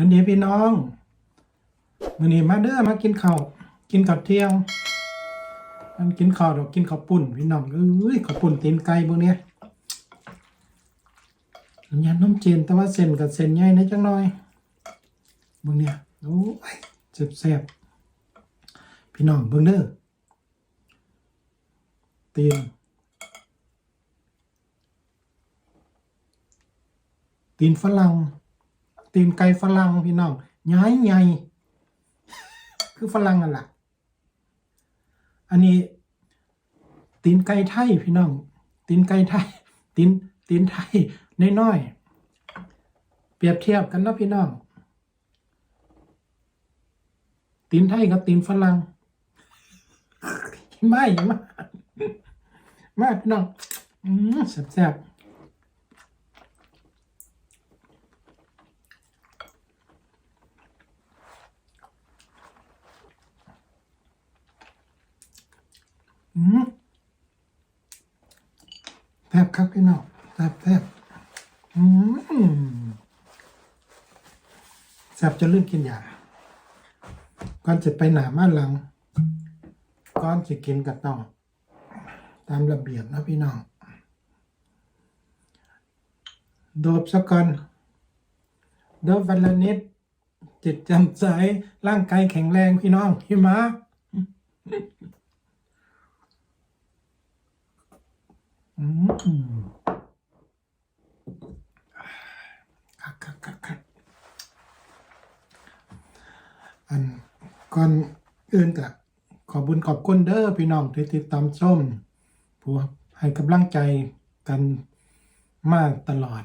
อันนี้พี่น้องมื้อนี้มาเด้อมากินข้าวกินข้าวเที่ยงมันกินข้าวดอกกินข้าวปุ้นพี่น้องเอ้ยข้าวปุ้นตีนไก่เบิ่งเนี่ยอันนี้น้ำเจนแต่ว่าเส้นกับเส้นใหญ่นิดจังหน่อยเบิ่งเนี่ยโอ้ยแซ่บๆพี่น้องเบิ่งเด้อตีนตีนฝรั่ง ตีนไก่ฝรั่งพี่น้องใหญ่ใหญ่คือฝรั่งนั่นแหละอันนี้ ตีนไก่ไทยพี่น้อง ตีนไก่ไทย ตีนตีนไทยน้อยๆเปรียบเทียบกันเนาะพี่น้อง ตีนไทยกับตีนฝรั่งไม่มามาพี่น้องแซ่บๆ แทบครับพี่น้องแทบแทบแซบจะลืมกินยาก่อนจะไปหนามาหลังก่อนจะกินกระต้อตามระเบียบนะพี่น้องโดบสักก่อนโดบวันละนิด จิตจำใสร่างกายแข็งแรงพี่น้องพี่มา อืม คักคักคักคักอันก่อนอื่นก็ขอบุญขอบคุณเด้อพี่น้องที่ติดตามชมผู้ให้กำลังใจกันมากตลอด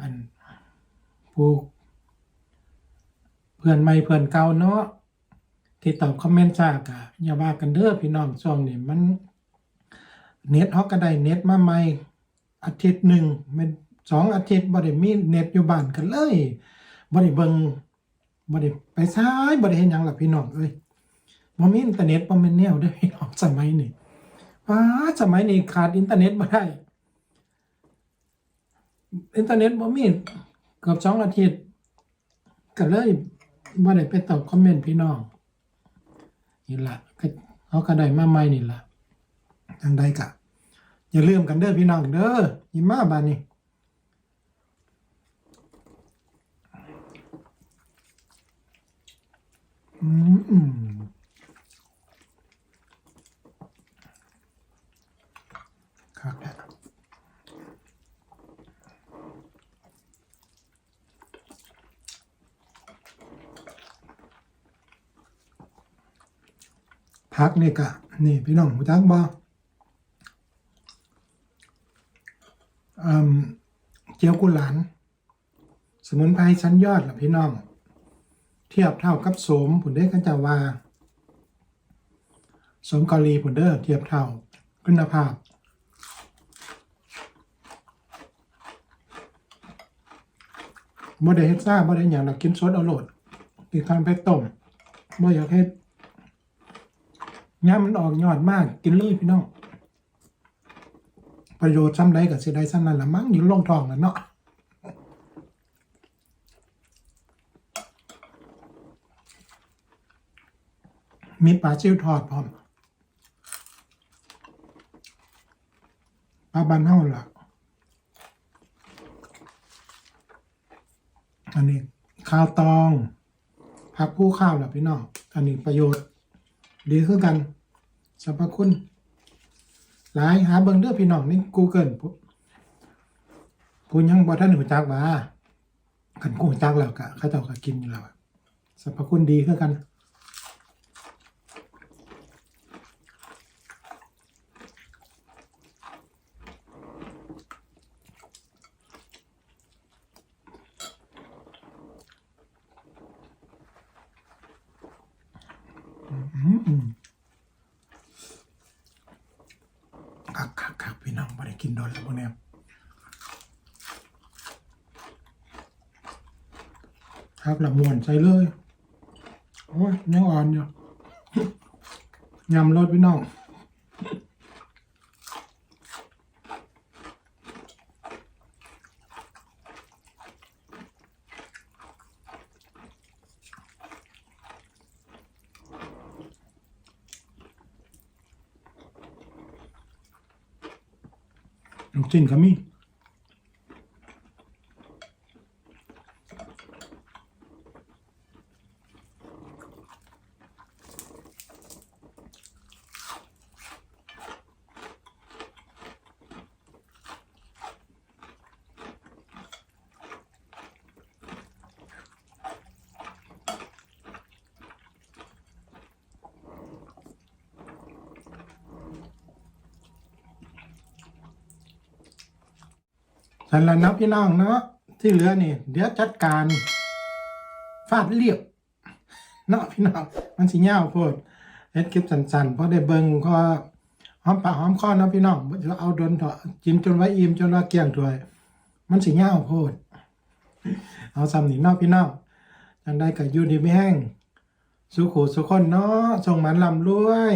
อันผู้เพื่อนใหม่เพื่อนเก่าเนาะที่ตอบคอมเมนต์จากอะอย่าว่ากันเด้อพี่น้องช่วงนี้มัน เน็ตฮอกก็ได้เน็ตมาใหม่อาทิตย์หนึ่งเป็นสองอาทิตย์บ่ได้มีเน็ตอยู่บ้านกันเลยบ่ได้เบิ่งบ่ได้ไปซ้ายบ่ได้เห็นหยังหรอกพี่น้องเอ้ยบ่มีอินเทอร์เน็ตบ่แม่นแนวเด้อพี่น้องสมัยนี้ว้าสมัยนี้ขาดอินเทอร์เน็ตบ่ได้อินเทอร์เน็ตบ่มีเกือบสองอาทิตย์ก็เลยบ่ได้ไปตอบคอมเมนต์พี่น้องนี่ล่ะเขาก็ได้มาใหม่นี่ล่ะ ทางใดกะอย่าลืมกันเด้อพี่น้องเด้อยิมมาบานนี้อืมครับพักนี่กะนี่พี่น้องหูจักบ่ อืม เจียวกุหลาน สมุนไพรชั้นยอดล่ะพี่น้อง เทียบเท่ากับโสมผุนเด้กันจะว่าโสมเกาหลีผุนเด้อเทียบเท่าคุณภาพบ่ได้เฮ็ดซ่าบ่ได้หยังดอกกินสดเอาโลดติดทางไปต้มบ่อยากเฮ็ดยามมันออกยอดมากกินเลยพี่น้อง ประโยชน์ซ้ำใดกับเสียดายซ้ำนั้นละมั้งอยู่ลงทองแล้วเนาะมีปลาชิวทอดพร้อมปลาบานเฮาล่ะอันนี้ข้าวตองผักผู้ข้าวล่ะพี่น้องอันนี้ประโยชน์ ดีคือกันสรรพคุณ หลายหาเบิ่งเด้อพี่น้องใน Google ปุ๊บผู้ยังบ่ทันหูจักว่าคันกูจักแล้วก็เขาเจ้าก็กินอยู่แล้วสรรพคุณดีคือกัน อืมคักคักคักพี่ น้องบ่ได้กินโดนแล้วพวกเนี้ยครับละมวนใส่เลย โอ้ยยังอ่อนอยู่ยำรสพี่น้อง ลูก ชิ้นก็มีสันละนับพี่น้องเนาะที่เหลือนี่ เดี๋ยวจัดการฟาดเรียบเนาะพี่น้องมันสิยาโพดเฮ็ดคลิปสั้นๆเพราะได้เบิ่งก็หอมปากหอมคอเนาะพี่น้องบ่จะเอาโดนเถอะกินจนว่าอิ่มจนว่าเกลี้ยงถ้วย มันสิยาโพดเอาซ้ำนี่เนาะพี่น้องจังได้ก็อยู่ดีไม่แห้งสุขุสุขคนเนาะส่งหมันลำรวย